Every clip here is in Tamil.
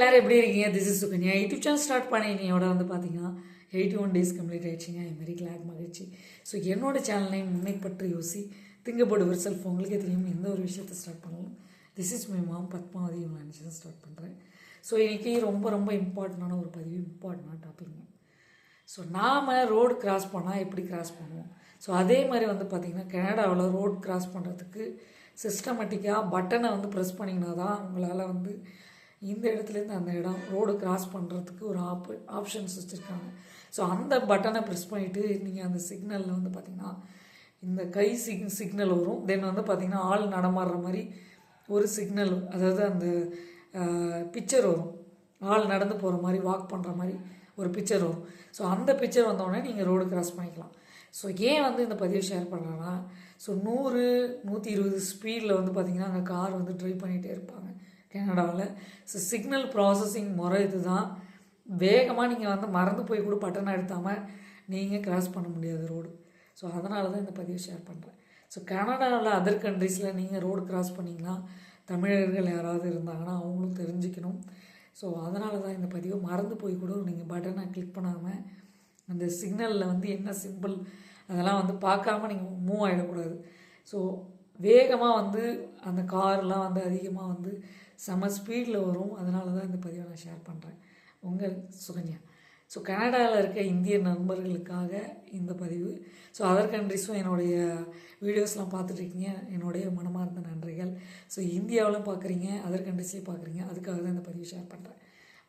எல்லாரும் எப்படி இருக்கீங்க? This is Sukanya. YouTube channel start பண்ணி வந்து பார்த்தீங்கன்னா எயிட்டி ஒன் டேஸ் கம்ப்ளீட் ஆயிடுச்சுங்க. ஐ வெரி கிளாக் மகிழ்ச்சி. ஸோ என்னோட சேனலை முன்னை பற்றி யோசி திங்கப்படு ஒரு செல்ஃப் உங்களுக்கே தெரியும் எந்த ஒரு விஷயத்தை ஸ்டார்ட் பண்ணலாம். This is my mom Padmavathi நினச்சி தான் ஸ்டார்ட் பண்ணுறேன் ஸோ இன்றைக்கி ரொம்ப ரொம்ப இம்பார்ட்டண்டான ஒரு பதிவு இம்பார்ட்டண்டான டாபிக்ங்க ஸோ நாம் ரோடு கிராஸ் பண்ணால் எப்படி கிராஸ் பண்ணுவோம்? ஸோ அதே மாதிரி வந்து பார்த்திங்கன்னா கனடாவில் ரோடு கிராஸ் பண்ணுறதுக்கு சிஸ்டமேட்டிக்காக பட்டனை வந்து ப்ரெஸ் பண்ணிங்கன்னா தான் உங்களால் வந்து இந்த இடத்துலேருந்து அந்த இடம் ரோடு கிராஸ் பண்ணுறதுக்கு ஒரு ஆப் ஆப்ஷன்ஸ் வச்சுருக்காங்க. ஸோ அந்த பட்டனை ப்ரெஸ் பண்ணிவிட்டு நீங்கள் அந்த சிக்னலில் வந்து பார்த்திங்கன்னா இந்த கை சிக் சிக்னல் வரும். தென் வந்து பார்த்திங்கன்னா ஆள் நடமாடுற மாதிரி ஒரு சிக்னல் அதாவது அந்த பிக்சர் வரும். ஆள் நடந்து போகிற மாதிரி வாக் பண்ணுற மாதிரி ஒரு பிக்சர் வரும். ஸோ அந்த பிக்சர் வந்தோடனே நீங்கள் ரோடு கிராஸ் பண்ணிக்கலாம். ஸோ ஏன் வந்து இந்த பதிவு ஷேர் பண்ணுறேன்னா ஸோ நூறு நூற்றி இருபது ஸ்பீடில் வந்து பார்த்திங்கன்னா அங்கே கார் வந்து ட்ரைவ் பண்ணிகிட்டே இருப்பாங்க. கனடாவில். ஸோ சிக்னல் ப்ராசஸிங் முறை இதுதான். வேகமாக நீங்கள் வந்து மறந்து போய் கூட பட்டன் அழுத்தாமல் நீங்கள் கிராஸ் பண்ண முடியாது ரோடு ஸோ அதனால தான் இந்த பதிவை ஷேர் பண்ணுறேன் ஸோ கனடாவில் அதர் கண்ட்ரீஸில் நீங்கள் ரோடு கிராஸ் பண்ணிங்கன்னா தமிழர்கள் யாராவது இருந்தாங்கன்னா அவங்களும் தெரிஞ்சுக்கணும். ஸோ அதனால தான் இந்த பதிவை மறந்து போய் கூட நீங்கள் பட்டனை கிளிக் பண்ணாமல் அந்த சிக்னலில் வந்து என்ன சிம்பிள் அதெல்லாம் வந்து பார்க்காம நீங்கள் மூவ் ஆகிடக்கூடாது ஸோ வேகமாக வந்து அந்த கார்லாம் வந்து அதிகமாக வந்து செம ஸ்பீடில் வரும். அதனால தான் இந்த பதிவை நான் ஷேர் பண்ணுறேன் உங்கள் சுகன்யா. ஸோ கனடாவில் இருக்க இந்திய நண்பர்களுக்காக இந்த பதிவு. ஸோ அதர் கண்ட்ரிஸும் என்னுடைய வீடியோஸ்லாம் பார்த்துட்ருக்கீங்க என்னுடைய மனமார்ந்த நன்றிகள். ஸோ இந்தியாவிலும் பார்க்குறீங்க அதர் கண்ட்ரிஸ்லேயும் பார்க்குறீங்க. அதுக்காக தான் இந்த பதிவு ஷேர் பண்ணுறேன்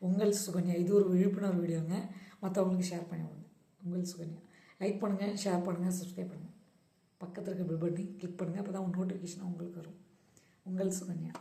உங்கள் சுகன்யா. இது ஒரு விழிப்புணர்வு வீடியோங்க மற்றவங்களுக்கு ஷேர் பண்ணி விடுங்க. உங்கள் சுகன்யா. லைக் பண்ணுங்கள் ஷேர் பண்ணுங்கள் சப்ஸ்கிரைப் பண்ணுங்கள் பக்கத்தில் இருக்க பில் பட்டனை கிளிக் பண்ணுங்கள் அப்போ தான் நோட்டிஃபிகேஷன் உங்களுக்கு வரும். உங்கள் சுகன்யா.